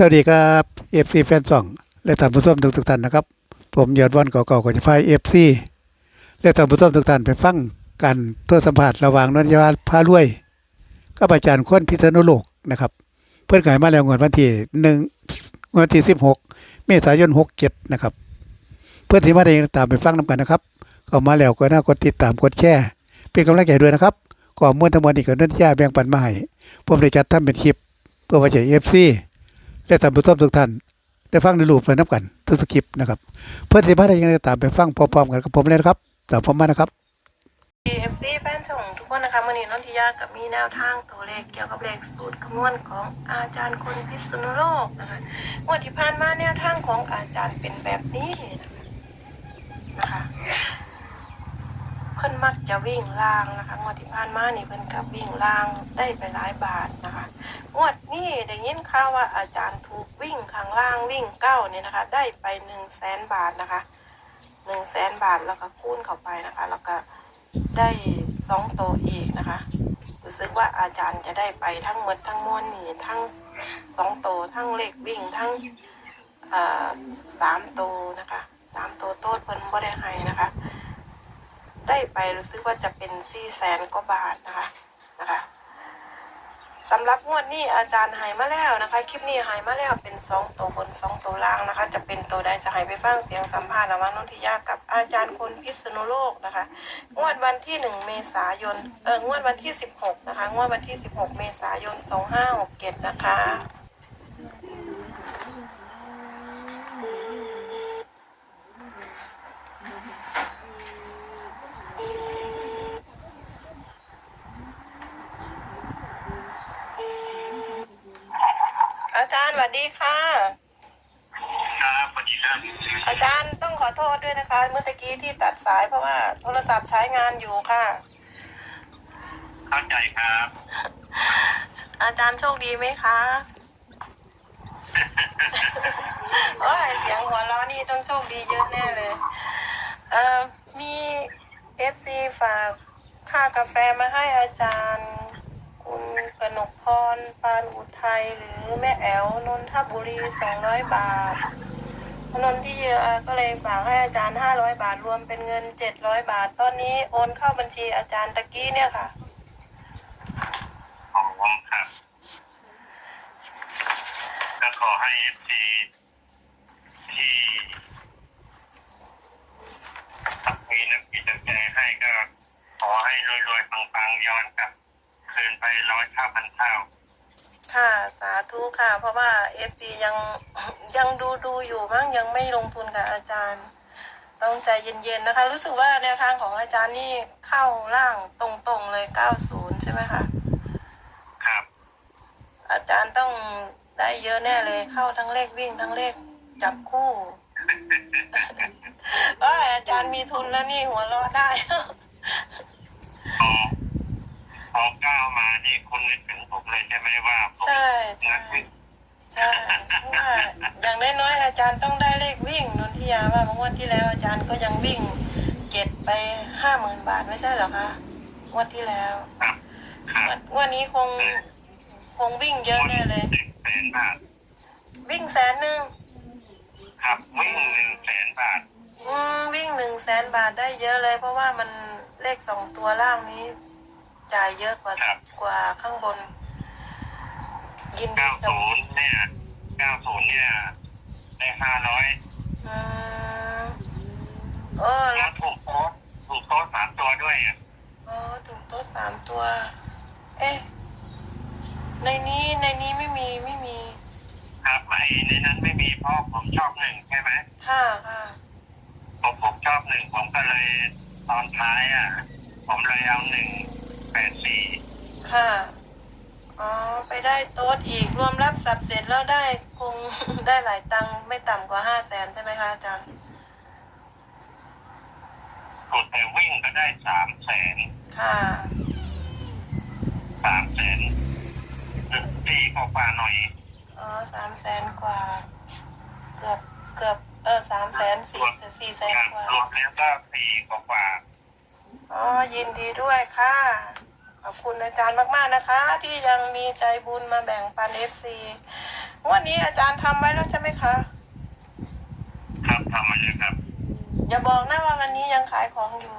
สวัสดีครับเอฟซีแฟนซอง และท่านผู้ชมทุกท่านนะครับ ผมยอดวันเก่าๆก็จะพายเอฟซีและท่านผู้ชมทุกท่านไปฟังกันเพื่อสัมผัสระหว่างนนทยาพารวยกับอาจารย์คนพิษณุโลกนะครับ เพื่อนขายมาแล้วงวดวันที่หนึ่งงวดวันที่สิบหกเมษายนหกเจ็ดนะครับ เพื่อนที่มาได้ตามไปฟังนำกันนะครับเข้ามาแล้วก็น่ากดติดตามกดแชร์เป็นกำลังใจด้วยนะครับก่อมวลทั้งมวลนี่ก็นนทยาแบ่งปันมาให้ผมได้จัดทำเป็นคลิปเพื่อมาแจเอฟซี และท่านผู้ชมทุกท่านได้ฟังในรูปไปนับกันทุกสคริปนะครับ เพื่อนที่บ้านได้ยังไงตามไปฟังพร้อมๆกันกับผมเลยนะครับตามผมมานะครับ EFC แฟนช่องทุกคนนะคะมื่อนี้น้องทิยากับมีแนวทางตัวเลขเกี่ยวกับเลขสูตรคำนวณของอาจารย์คนพิษณุโลกนะคะงวดที่ผ่านมาแนวทางของอาจารย์เป็นแบบนี้นะคะ เพิ่นมักจะวิ่งล่างนะคะงวดที่ผ่านมานี่เพิ่นกับวิ่งล่างได้ไปหลายบาทนะคะงวดนี้ได้ยินข่าวว่าอาจารย์ถูกวิ่งข้างล่างวิ่งเก้าเนี่ยนะคะ ได้ไปหนึ่งแสนบาทนะคะหนึ่งแสนบาทแล้วก็คูณเข้าไปนะคะ แล้วก็ได้สองโตวอีกนะคะรู้สึกว่าอาจารย์จะได้ไปทั้งหมดทั้งมวลนี่ทั้งสองโตวทั้งเลขวิ่งทั้งสามโตวนะคะสามโตวโต้เพิ่นบ่ได้ให้นะคะ ได้ไปรู้สึกว่าจะเป็นสี่แสนกว่าบาทนะคะนะคะสำหรับงวดนี้อาจารย์หายมาแล้วนะคะ คลิปนี้หายมาแล้วเป็นสองตัวบนสองตัวล่างนะคะ จะเป็นตัวใดจะหายไปฟังเสียงสัมภาษณ์ระหว่างน้องทิยากับอาจารย์คนพิษณุโลกนะคะ งวดวันที่หนึ่งเมษายนเอองวดวันที่สิบหกนะคะ งวดวันที่สิบหกเมษายนสองห้าหกเจ็ดนะคะ อาจารย์ส วัสดีค่ะ ครับสวัสดีครับอาจารย์ต้องขอโทษด้วยนะคะ เมื่อตะกี้ที่ตัดสายเพราะว่าโทรศัพท์ใช้งานอยู่ค่ะ เข้าใจครับ อาจารย์โชคดีไหมคะโอ้ยเสียงหัวเราะนี่ต้องโชคดีเยอะแน่เลยเอ่อมีเอฟซีฝากค่ากาแฟมาให้อาจารย์คุณ กนกพร ปานอุทัยหรือแม่แอวนนทบุรีสองร้อยบาทนนที่เยอะก็เลยฝากให้อาจารย์ห้าร้อยบาทรวมเป็นเงินเจ็ดร้อยบาท ตอนนี้โอนเข้าบัญชีอาจารย์ตะกี้เนี่ยค่ะของผมครับก็ขอให้เอฟซีที่ทักมีน้ำจิตน้ำใจให้ก็ขอให้รวยๆปังๆย้อนกลับ คืนไปร้อยเท่าพันเท่าค่ะสาธุค่ะ เพราะว่าเอฟซียังยังดูดูอยู่มั้งยังไม่ลงทุนค่ะอาจารย์ ต้องใจเย็นๆนะคะ รู้สึกว่าแนวทางของอาจารย์นี่เข้าล่างตรงๆเลย 90 ใช่ไหมคะครับ อาจารย์ต้องได้เยอะแน่เลยเข้าทั้งเลขวิ่งทั้งเลขจับคู่ว่าอาจารย์มีทุนแล้วนี่หัวเราะได้พอพ อก้าวมานี่คุณนึกถึงผมเลยใช่ไหมว่าผมใช่นึใช่กถึงใช่เพราะว่าอย่างน้อยๆอาจารย์ต้องได้เลขวิ่งนนทิยาว่าเมื่อวันที่แล้วอาจารย์ก็ยังวิ่งเก็บไปห้าหมื่นบาทไม่ใช่เหรอคะงวันที่แล้วครับครับงวดงวันนี้คงคงวิ่งเยอะแน่เลย หนึ่งแสนบาท วิ่งแสนหนึ่งครับวิ่งหนึ่งแสนบาท อืมวิ่งหนึ่งแสนบาทได้เยอะเลย เพราะว่ามันเลขสองตัวล่างนี้ จ่ายเยอะกว่าครับ กว่าข้างบน ยินดีเก้ากับศูนย์เนี่ยเก้าศูนย์เนี่ยได้ห้าร้อยอืมโอ้แล้แล้ววถูกโต๊ะถูกโต๊ะสามตัวด้วยอะอ๋อถูกโต๊ะสามตัว เอ๊ะ ในนี้ในนี้ไม่มีไม่มี ครับไอ้ในนั้นไม่มีเพราะผมชอบหนึ่งใช่ไหมค่ะค่ะผมผมชอบหนึ่งผมก็เลยตอนท้ายอะ ผมเลยเอาหนึ่ง แปดสี่ค่ะ อ๋อ ไปได้โต๊ะอีก รวมรับสับเสร็จแล้วได้คง ได้หลายตังค์ไม่ต่ำกว่าห้าแสนใช่ไหมคะอาจารย์ กดแต่วิ่งก็ได้สามแสนค่ะ สามแสนสี่กว่าๆหน่อย อ๋อสามแสนกว่า เกือบ เกือบ เออสามแสนสี่สี่แสนครับกว่ารวมแล้วก็สี่กว่าๆ อ๋อ ยินดีด้วยค่ะ ขอบคุณอาจารย์มากๆนะคะ ที่ยังมีใจบุญมาแบ่งปันเอฟซีงงวันนี้อาจารย์ทำไว้แล้วใช่ไหมคะครับทำมาเลยครับ อย่าบอกนะว่าวันนี้ยังขายของอยู่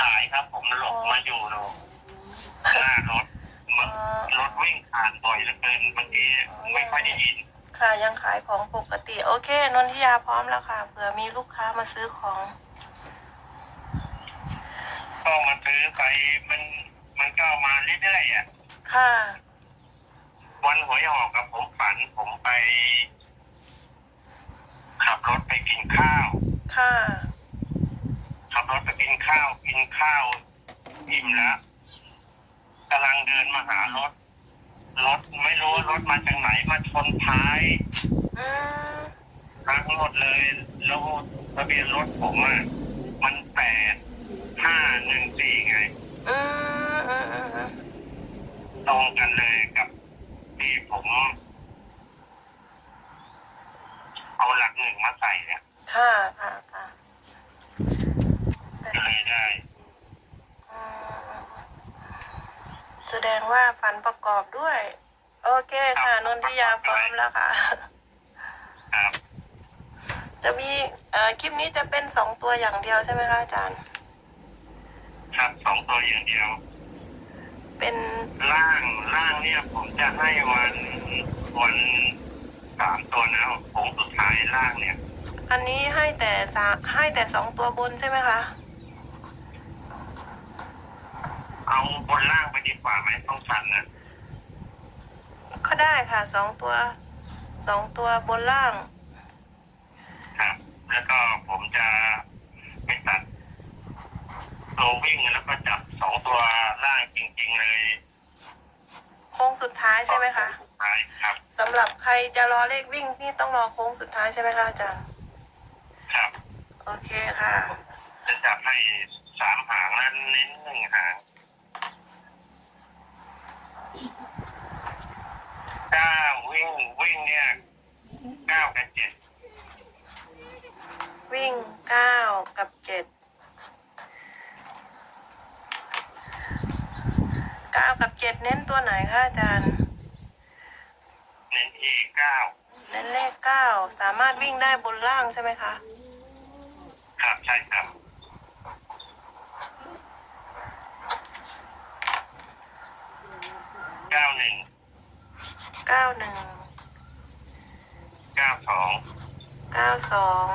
ขายครับผมหลบมาอยู่หน้ารถมันรถวิ่งผ่านบ่อยเหลือเกินบางทีไม่ค่อยได้ยิน ค่ะยังขายของปกติ โอเคนนทิยาพร้อมแล้วค่ะเผื่อมีลูกค้ามาซื้อของ ก็มาซื้อไปมันมันก็มาเรื่อยๆอะค่ะ วันหวยออกกับผมฝันผมไป ขับรถไปกินข้าว ค่ะ ขับรถไปกินข้าวกินข้าวอิ่มแล้วกำลังเดินมาหารถ รถไม่รู้รถมาจากไหนมาชนท้ายอืมทั้งหมดเลย แล้วทะเบียนรถผมอะมันแปด ห้าหนึ่งสี่ไง อืมอืมอืมอืมตรงกันเลยกับที่ผม เอาหลักหนึ่งมาใส่เนี่ยค่ะค่ะค่ะก็เลยได้อืมแสดงว่าฝันประกอบด้วย โอเคค่ะนนทิยาพร้อมแล้วค่ะ ครับ จะมีเอ่อคลิปนี้จะเป็นสองตัวอย่างเดียวใช่ไหมคะอาจารย์ ครับสองตัวอย่างเดียว เป็นล่างล่างเนี่ย ผมจะให้วันวันสามตัวนะผมสุดท้ายล่างเนี่ย อันนี้ให้แต่สาให้แต่สองตัวบนใช่ไหมคะ เอาบนล่างไปดีกว่าไหมต้องสั่นนะก็ได้ค่ะสองตัวสองตัวบนล่าง ครับ แล้วก็ผมจะไปตัด ตัววิ่งแล้วก็จับสองตัวล่างจริง ๆ เลยโค้งสุดท้ายใช่ไหมคะสุดท้ายครับ สำหรับใครจะรอเลขวิ่งนี่ต้องรอโค้งสุดท้ายใช่ไหมคะอาจารย์ครับ โอเคค่ะ จะจับให้สามหางนั้นเน้นหนึ่งหางเก้าวิ่งวิ่งเนี่ยเก้ากับเจ็ดวิ่งเก้ากับเจ็ด เก้ากับเจ็ดเน้นตัวไหนคะอาจารย์ เน้นที่เก้าเน้นเลขเก้าสามารถวิ่งได้บนล่างใช่ไหมคะครับใช่ครับ เก้าหนึ่ง เก้าหนึ่งเก้าสอง เก้าสอง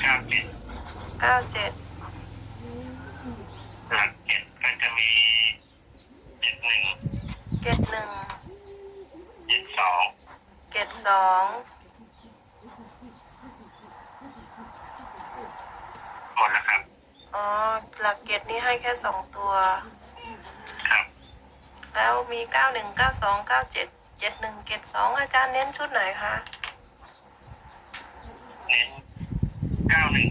เก้าเจ็ดเก้าเจ็ด หลักเจ็ดก็จะมีเจ็ดหนึ่ง เจ็ดหนึ่ง เจ็ดสอง เจ็ด สองหมดแล้วครับ อ๋อหลักเกตนี้ให้แค่สองตัว ครับ แล้วมีเก้าหนึ่งเก้าสองเก้าเจ็ดเจ็ดหนึ่งเจ็ดสองอาจารย์เน้นชุดไหนคะเน้นเก้าหนึ่ง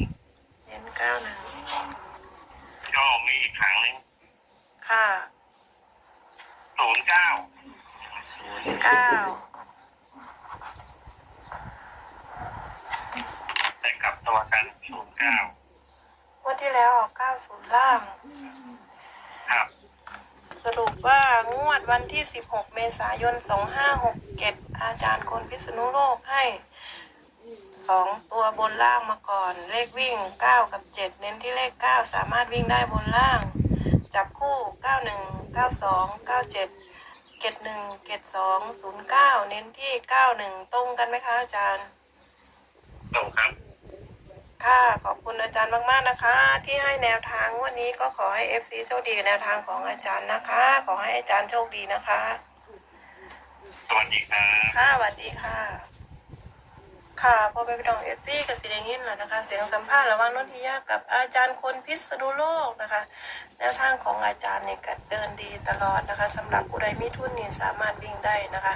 เน้นเก้าหนึ่งก็มีอีกครั้งหนึ่งค่ะศูนย์เก้าศูนย์เก้า แต่ กลับตัวกันศูนย์เก้าวันที่แล้วออกเก้าศูนย์ล่าง ครับ สรุปว่างวดวันที่ 16 เมษายน 2567 อาจารย์คนพิษณุโลกให้ 2 ตัวบนล่างมาก่อน เลขวิ่ง 9 กับ 7 เน้นที่เลข 9 สามารถวิ่งได้บนล่าง จับคู่ 91 92 97 71 72 09 เน้นที่ 91 ตรงกันไหมคะอาจารย์ ตรงครับ ค่ะขอบคุณอาจารย์มากๆนะคะ ที่ให้แนวทางวันนี้ก็ขอให้ FC โชคดีกับแนวทางของอาจารย์นะคะ ขอให้อาจารย์โชคดีนะคะ สวัสดีครับ ค่ะสวัสดีค่ะ ค่ะพอไปไปดองเอฟซีกับสีแดงยินแล้วนะคะ เสียงสัมภาษณ์ระหว่างนนทิยากับอาจารย์คนพิษณุโลกนะคะแนวทางของอาจารย์เนี่ยก็เดินดีตลอดนะคะสำหรับผู้ใดมีทุนนี่สามารถวิ่งได้นะคะ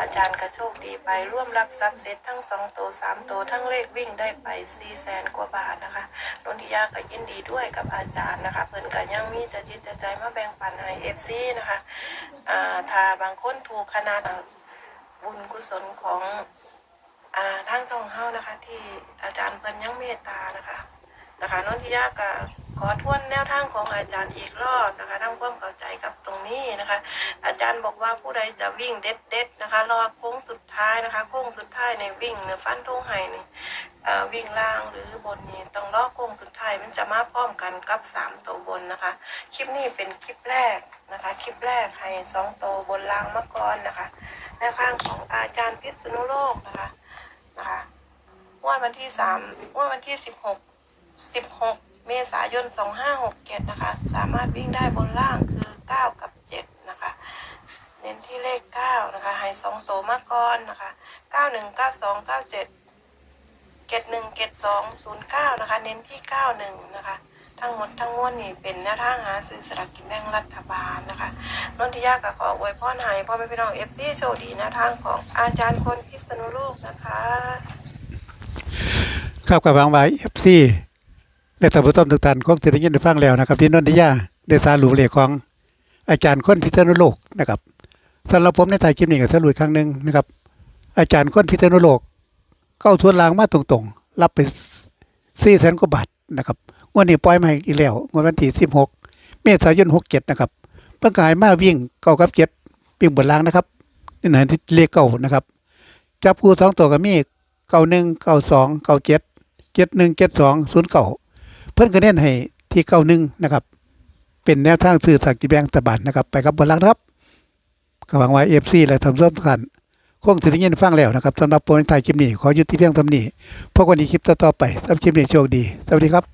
อาจารย์ก็โชคดีไปร่วมรับทรัพย์เสร็จทั้งสองตัวสามตัวทั้งเลขวิ่งได้ไปสี่แสนกว่าบาทนะคะนนทิยาก็ยินดีด้วยกับอาจารย์นะคะเพิ่นก็ยังมีจะจิตจะใจมาแบ่งปันให้เอฟซีนะคะอ่าถ้าบางคนถูกขนาดบุญกุศลของ อ่าทางช่องเฮานะคะ ที่อาจารย์เพิ่นยังเมตตานะคะนะคะนนทิยาก็ขอทวนแนวทางของอาจารย์อีกรอบนะคะทำความเข้าใจกับตรงนี้นะคะ อาจารย์บอกว่าผู้ใดจะวิ่งเด็ดเด็ดนะคะรอโค้งสุดท้ายนะคะโค้งสุดท้ายในวิ่งเนี่ยฟันทงไห้นี่วิ่งล่างหรือบนนี่ต้องรอโค้งสุดท้ายมันจะมาพร้อมกันกับสามตัวบนนะคะ คลิปนี้เป็นคลิปแรกนะคะ คลิปแรกให้สองตัวบนล่างมาก่อนนะคะแนวข้างของอาจารย์พิษณุโลกนะคะ งวดวันที่สามงวดวันที่สิบหกสิบหกเมษายนสองห้าหกเจ็ดนะคะ สามารถวิ่งได้บนล่างคือเก้ากับเจ็ดนะคะ เน้นที่เลขเก้านะคะให้สองตัวมาก่อนนะคะเก้าหนึ่งเก้าสองเก้าเจ็ดเกตหนึ่งเกตสองศูนย์เก้านะคะ เน้นที่เก้าหนึ่งนะคะทั้งหมดทั้งมวลนี่เป็นแนวทางหาซื้อสลากกินแบ่งรัฐบาลนะคะนนทิยากับขออวยพรให้พ่อแม่พี่น้องเอฟซีโชคดีแนวทางของอาจารย์คนพิษณุโลกนะคะ ครับกับวางไว้เอฟซีและท่านผู้ชมทุกท่านคงจะได้ยินได้ฟังแล้วนะครับ ที่นนทิยาได้สารุปเลขของอาจารย์ค้นพิษณุโลกนะครับสำหรับผมในถ่ายคลิปนี้ก็สรุปครั้งหนึ่งนะครับ อาจารย์ค้นพิษณุโลกเข้าทวนลางมาตรงๆ รับไปสี่แสนกว่าบาทนะครับงวดนี้ปล่อยมาอีกแล้วงวดวันที่สิบหกเมษายนหกเจ็ดนะครับเพิ่งขายมาวิ่งเก้ากับเจ็ดวิ่งบนลางนะครับนี่นะที่เลขเก้านะครับจับคู่สองตัวก็มีเก้าหนึ่งเก้าสองเก้าเจ็ด เจ็ดหนึ่งเจ็ดสองศูนย์เก้าเพื่อนก็เน้นให้ที่เก้าหนึ่งนะครับ เป็นแนวทางสื่อสารกิแบงตะบันนะครับไปกับบนลักครับกำลังว่าเอฟซีและทำร่วมกันคงถึงได้ยินฟังแล้วนะครับสำหรับโปรในไทยคลิปนี้ ขอหยุดที่เพียงเทำนี้พบกันในคลิปต่อๆไปสำหรับคลิปนี้โชคดี สวัสดีครับ